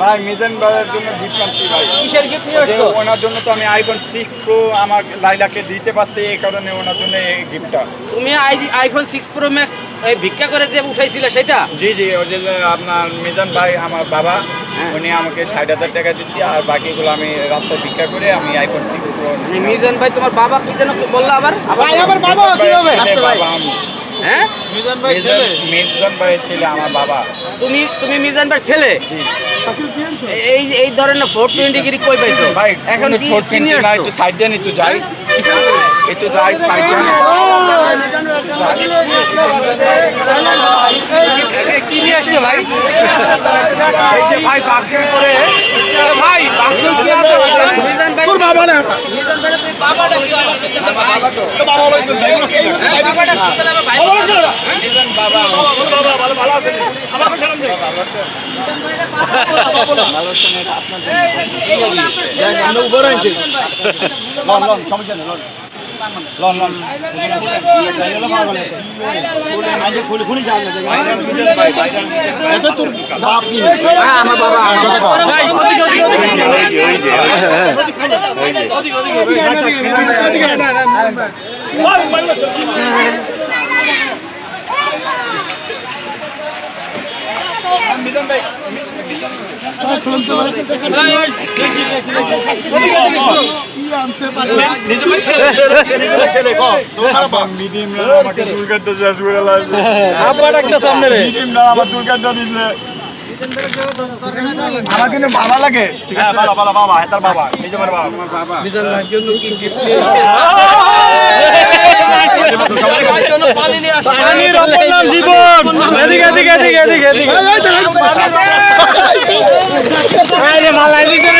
ভাই মিজান ভাইয়ের জন্য গিফট আনছি ভাই। কিসের গিফট নিয়ে আসছো? ওনার জন্য তো আমি আইফোন সিক্স প্রো আমার লাইলাকে দিতে পারছি এই কারণে ওনার জন্য এই গিফটটা তুমি আইফোন সিক্স প্রো ম্যাক্স ভিক্ষা করে যে উঠাইছিলে সেটা? জি জি ওই যে আপনার মিজান ভাই আমার বাবা হ্যাঁ। উনি আমাকে ষাট হাজার টাকা দিচ্ছি আর বাকিগুলো আমি রাস্তায় ভিক্ষা করে আমি আইফোন সিক্স প্রো মানে মিজান ভাই তোমার বাবা কি যেন বলল আবার? ভাই আমার বাবা কীভাবে বাবা আমি। হ্যাঁ? মিজান ভাই ছেলে। মিজান ভাইয়ের ছেলে আমার বাবা। তুমি তুমি মিজান ভাই ছেলে? এই এই ধরনের ফোর টোয়েন্টি গিরি কই পাইছো? ভাই এখন কি একটু সাইড দেন একটু যাই। একটু যাই সাইড দেন কি নিয়ে আসছো ভাই? এই যে ভাই বাক্সে করে ভাই বাক্সে কি আছে মিজান ভাই। তোর বাবা না। মিজান ভাই তুই বাবা ডাকছো আমার বাবা তো বাবা হলো বাবা ডাকছো আমার বাবা আমরা উপর আমার বাবা লাগে বাবা হ্যাঁ তার বাবা বাবা বাবা পানির অপর নাম জীবন এদিকে এদিকে এদিকে এদিকে